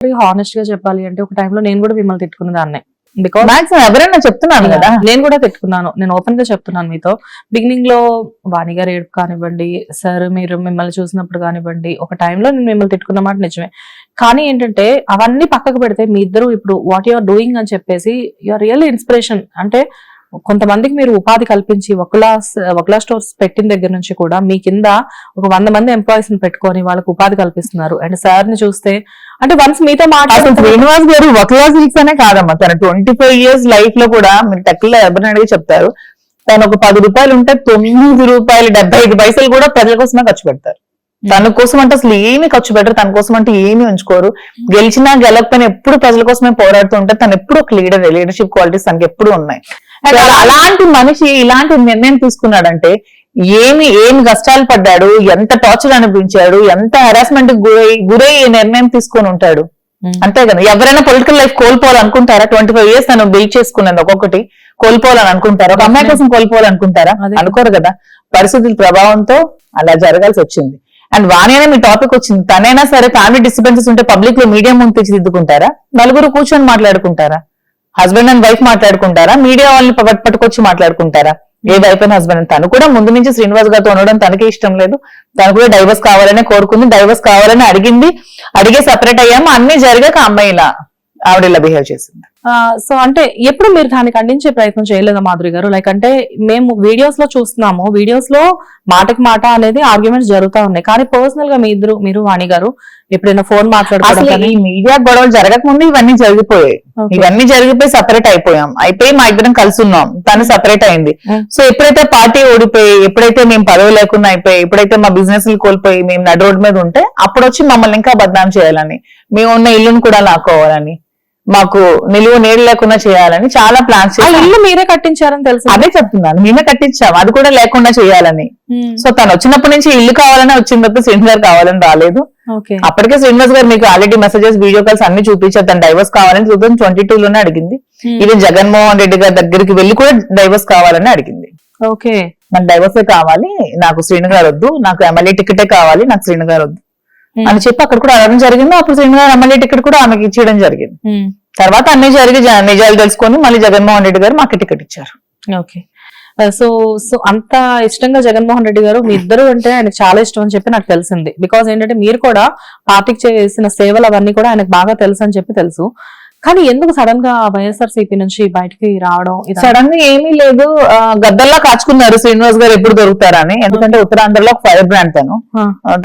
హానెస్ట్గా చెప్పాలి అంటే ఒక టైంలో నేను కూడా మిమ్మల్ని తిట్టుకున్న దాన్నే. బికాస్ మాక్సిమం ఎవరైనా చెప్తున్నాను కదా? నేను కూడా తిట్టుకున్నాను. నేను ఓపెన్గా చెప్తున్నాను మీతో. బిగినింగ్లో వాణి గారు ఏడుపు కానివ్వండి సార్ మీరు మిమ్మల్ని చూసినప్పుడు కానివ్వండి ఒక టైంలో నేను మిమ్మల్ని తిట్టుకున్న మాట నిజమే. కానీ ఏంటంటే అవన్నీ పక్కకు పెడితే మీ ఇద్దరు ఇప్పుడు వాట్ యువర్ డూయింగ్ అని చెప్పేసి యువర్ రియల్ ఇన్స్పిరేషన్ అంటే కొంతమందికి మీరు ఉపాధి కల్పించి ఒకలా ఒకలా స్టోర్స్ పెట్టిన దగ్గర నుంచి కూడా మీ కింద ఒక వంద మంది ఎంప్లాయీస్ని పెట్టుకొని వాళ్ళకి ఉపాధి కల్పిస్తున్నారు. అండ్ సార్ని చూస్తే అంటే వన్స్ మీతో అసలు మాట్లాడుతూ శ్రీనివాస్ గారు ఒకలా సిల్క్స్ అనే కాదమ్మా. తన ట్వంటీ ఫైవ్ ఇయర్స్ లైఫ్లో కూడా మీరు టెక్లో ఎవరిని అడిగి చెప్తారు తను ఒక పది రూపాయలు ఉంటే తొమ్మిది రూపాయలు డెబ్బై ఐదు పైసలు కూడా ప్రజల కోసమే ఖర్చు పెడతారు. తన కోసం అంటే అసలు ఏమి ఖర్చు పెట్టరు తన కోసం అంటే ఏమి ఉంచుకోరు. గెలిచినా గెలకపోయినా ఎప్పుడు ప్రజల కోసమే పోరాడుతూ ఉంటారు తను ఎప్పుడు ఒక లీడర్ లీడర్షిప్ క్వాలిటీస్ తనకి ఎప్పుడు ఉన్నాయి. అలాంటి మనిషి ఇలాంటి నిర్ణయం తీసుకున్నాడంటే ఏమి ఏమి కష్టాలు పడ్డాడు ఎంత టార్చర్ అనిపించాడు ఎంత హెరాస్మెంట్ గురై గురై ఈ నిర్ణయం తీసుకొని ఉంటాడు. అంతే కదా. ఎవరైనా పొలిటికల్ లైఫ్ కోల్పోవాలనుకుంటారా? ట్వంటీ ఫైవ్ ఇయర్స్ తను బిల్డ్ చేసుకున్నది ఒక్కొక్కటి కోల్పోవాలని అనుకుంటారా ఒక అమ్మాయి కోసం కోల్పోవాలనుకుంటారా? అదే. అనుకోరు కదా. పరిస్థితుల ప్రభావంతో అలా జరగాల్సి వచ్చింది. అండ్ వాణి అనే మీ టాపిక్ వచ్చింది. తనైనా సరే ఫ్యామిలీ డిస్టర్బెన్సెస్ ఉంటే పబ్లిక్లో మీడియా ముందు తీర్చిదిద్దుకుంటారా? నలుగురు కూర్చొని మాట్లాడుకుంటారా? హస్బెండ్ అండ్ వైఫ్ మాట్లాడుకుంటారా? మీడియా వాళ్ళని పట్టుకొచ్చి మాట్లాడుకుంటారా? ఏదైపోయిన హస్బెండ్ తను కూడా ముందు నుంచి శ్రీనివాస్ గారితో ఉండడం తనకే ఇష్టం లేదు. తను కూడా డైవర్స్ కావాలనే కోరుకుంది. డైవర్స్ కావాలని అడిగింది. అడిగే సపరేట్ అయ్యాము. అన్ని జరిగాక ఆ అమ్మాయి ఇలా ఆవిడ ఇలా బిహేవ్ చేసింది. సో అంటే ఎప్పుడు మీరు దాన్ని ఖండించే ప్రయత్నం చేయలేదా మాధురి గారు? లైక్ అంటే మేము వీడియోస్లో చూస్తున్నాము. వీడియోస్లో మాటకి మాట అనేది ఆర్గ్యుమెంట్స్ జరుగుతా ఉన్నాయి. కానీ పర్సనల్గా మీ ఇద్దరు మీరు వాణి గారు ఎప్పుడైనా ఫోన్ మాట్లాడుకోవడం కానీ ఈ మీడియా గొడవలు జరగక ముందు ఇవన్నీ జరిగిపోయాయి. ఇవన్నీ జరిగిపోయి సపరేట్ అయిపోయాం. అయిపోయి మా ఇద్దరం కలిసి ఉన్నాం. తను సపరేట్ అయింది. Hmm. సో ఎప్పుడైతే పార్టీ ఓడిపోయి ఎప్పుడైతే మేము పదవి లేకుండా అయిపోయి ఎప్పుడైతే మా బిజినెస్ కోల్పోయి మేము నడు రోడ్డు మీద ఉంటే అప్పుడు వచ్చి మమ్మల్ని ఇంకా బద్నాం చేయాలని. మేము ఉన్న ఇల్లును కూడా లాక్కోవాలని. మాకు నిలువ నీళ్ళు లేకుండా చేయాలని చాలా ప్లాన్స్ ఇల్లు మీరే కట్టించారని తెలుసు అదే చెప్తున్నాను మేమే కట్టించాం. అది కూడా లేకుండా చేయాలని. సో తను వచ్చినప్పటి నుంచి ఇల్లు కావాలని వచ్చిన తప్ప శ్రీనివాస్ గారు కావాలని రాలేదు. అప్పటికే శ్రీనివాస్ గారు మీకు ఆల్రెడీ మెసేజెస్ వీడియో కాల్స్ అన్ని చూపించారు. తను డైవర్స్ కావాలని టూ థౌసండ్ ట్వంటీ టూ లోనే అడిగింది. ఈవెన్ జగన్మోహన్ రెడ్డి గారి దగ్గరికి వెళ్ళి కూడా డైవర్స్ కావాలని అడిగింది. ఓకే. నాకు డైవర్సే కావాలి నాకు శ్రీను గారు వద్దు నాకు ఎమ్మెల్యే టికెటే కావాలి నాకు శ్రీను గారు వద్దు. అని చెప్పి అక్కడ కూడా అడగడం జరిగింది. అప్పుడు శ్రీను గారు ఎమ్మెల్యే టికెట్ కూడా ఆమెకి ఇచ్చేయడం జరిగింది. తర్వాత అన్ని జరిగి నిజాలు తెలుసుకొని మళ్ళీ జగన్మోహన్ రెడ్డి గారు మాకు టికెట్ ఇచ్చారు. ఓకే. Uh, సో సో అంత ఇష్టంగా జగన్మోహన్ రెడ్డి గారు మీ ఇద్దరు అంటే ఆయనకు చాలా ఇష్టం అని చెప్పి నాకు తెలిసింది. బికాస్ ఏంటంటే మీరు కూడా పార్టీకి చేసిన సేవలు అవన్నీ కూడా ఆయనకు బాగా తెలుసు అని చెప్పి తెలుసు. కానీ ఎందుకు సడన్గా వైఎస్ఆర్ సిపి నుంచి బయటికి రావడం? సడన్గా ఏమీ లేదు. గద్దల్లా కాచుకున్నారు శ్రీనివాస్ గారు ఎప్పుడు దొరుకుతారని. ఎందుకంటే ఉత్తరాంధ్రలో ఒక ఫైర్ బ్రాండ్ తను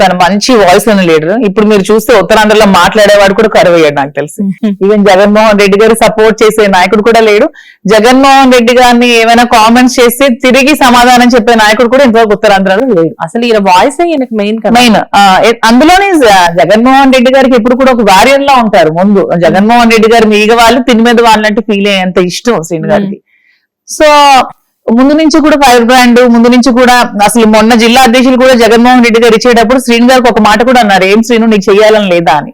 తన మంచి వాయిస్ ఉన్న లీడర్ ఇప్పుడు మీరు చూస్తే ఉత్తరాంధ్రలో మాట్లాడేవాడు కూడా కరువు అయ్యాడు నాకు తెలిసి. ఈవెన్ జగన్మోహన్ రెడ్డి గారు సపోర్ట్ చేసే నాయకుడు కూడా లేడు. జగన్మోహన్ రెడ్డి గారిని ఏమైనా కామెంట్స్ చేస్తే తిరిగి సమాధానం చెప్పే నాయకుడు కూడా ఇంతవరకు ఉత్తరాంధ్రలో లేడు. అసలు ఈయన వాయిస్ మెయిన్ మెయిన్ అందులోనే జగన్మోహన్ రెడ్డి గారికి ఎప్పుడు కూడా ఒక వారియర్ లా ఉంటారు ముందు. జగన్మోహన్ రెడ్డి గారు మీగ వాళ్ళు తిని మీద వాళ్ళంటే ఫీల్ అయ్యేంత ఇష్టం శ్రీను గారికి. సో ముందు నుంచి కూడా ఫైర్ బ్రాండ్ ముందు నుంచి కూడా అసలు మొన్న జిల్లా అధ్యక్షులు కూడా జగన్మోహన్ రెడ్డి గారు ఇచ్చేటప్పుడు శ్రీను గారికి ఒక మాట కూడా అన్నారు ఏం శ్రీను నీకు చెయ్యాలని లేదా? అని.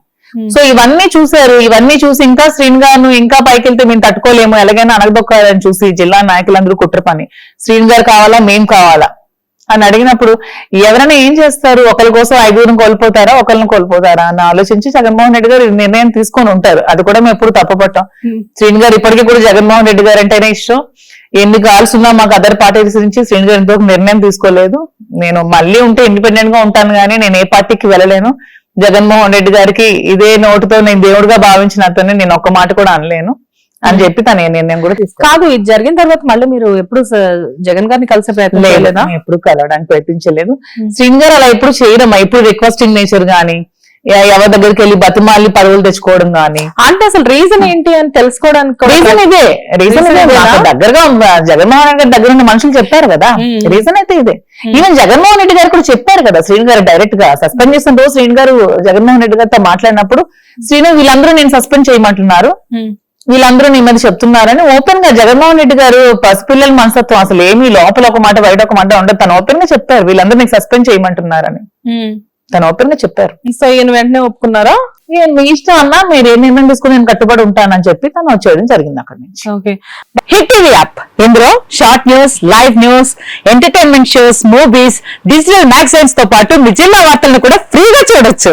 సో ఇవన్నీ చూశారు ఇవన్నీ చూసి ఇంకా శ్రీను గారు ఇంకా పైకి వెళ్తే మేము తట్టుకోలేము ఎలాగైనా అనగదొక్కాలని చూసి జిల్లా నాయకులందరూ కుట్ర పని. శ్రీను గారు కావాలా మేం కావాలా? అని అడిగినప్పుడు ఎవరైనా ఏం చేస్తారు? ఒకరి కోసం ఐదుగురం కోల్పోతారా? ఒకరిని కోల్పోతారా? అని ఆలోచించి జగన్మోహన్ రెడ్డి గారు నిర్ణయం తీసుకొని ఉంటారు. అది కూడా మేము ఎప్పుడు తప్పపట్టాం. శ్రీను గారు ఇప్పటికీ కూడా జగన్మోహన్ రెడ్డి గారు అంటేనే ఇష్టం. ఎన్ని కాల్స్ ఉన్నా మాకు అదర్ పార్టీస్ నుంచి శ్రీను గారు ఇంతవరకు నిర్ణయం తీసుకోలేదు. నేను మళ్ళీ ఉంటే ఇండిపెండెంట్గా ఉంటాను కానీ నేను ఏ పార్టీకి వెళ్ళలేను. జగన్మోహన్ రెడ్డి గారికి ఇదే నోటుతో నేను దేవుడిగా భావించిన అతన్ని నేను ఒక్క మాట కూడా అనలేను. అని చెప్పి తన నిర్ణయం కూడా తీసుకోలేదు కాదు ఇది జరిగిన తర్వాత మళ్ళీ మీరు ఎప్పుడు జగన్ గారిని కలిసే ప్రయత్నం చేయలేదా? నేను ఎప్పుడు కలవడానికి ప్రయత్నించలేదు. శ్రీన్ గారు అలా ఎప్పుడు చేయడమ్మా ఎప్పుడు రిక్వెస్టింగ్ నేచర్ గానీ ఎవరి దగ్గరికి వెళ్ళి బతిమాలి పదవులు తెచ్చుకోవడం గానీ. అంటే అసలు రీజన్ ఏంటి అని తెలుసుకోవడానికి రీజన్ ఇదే. రీజన్ దగ్గరగా జగన్మోహన్ రెడ్డి గారి దగ్గర ఉన్న మనుషులు చెప్పారు కదా. రీజన్ అయితే ఇదే. ఈవెన్ జగన్మోహన్ రెడ్డి గారు కూడా చెప్పారు కదా శ్రీను గారు డైరెక్ట్గా. సస్పెండ్ చేసిన రోజు శ్రీను గారు జగన్మోహన్ రెడ్డి గారితో మాట్లాడినప్పుడు శ్రీను వీళ్ళందరూ నేను సస్పెండ్ చేయమంటున్నారు. వీళ్ళందరూ నీ మీద చెప్తున్నారని ఓపెన్గా జగన్మోహన్ రెడ్డి గారు పసిపిల్లల మనస్తత్వం అసలు ఏమీ లోపల ఒక మాట బయట ఒక మాట ఉండదు. తను ఓపెన్గా చెప్పారు వీళ్ళందరూ నీకు సస్పెండ్ చేయమంటున్నారని. తను ఓపెన్గా చెప్పారు. సో ఈయన వెంటనే ఒప్పుకున్నారా? "ఏ, మీ ఇష్టం అన్నా మీరు ఏ నిర్ణయం తీసుకుని నేను కట్టుబడి ఉంటానని చెప్పి తను వచ్చేయడం జరిగింది అక్కడి నుంచి. ఓకే. Hit TV app. ఇందులో short news live news entertainment shows movies digital మ్యాగజైన్స్తో పాటు మీ జిల్లా వార్తలను కూడా ఫ్రీగా చూడొచ్చు.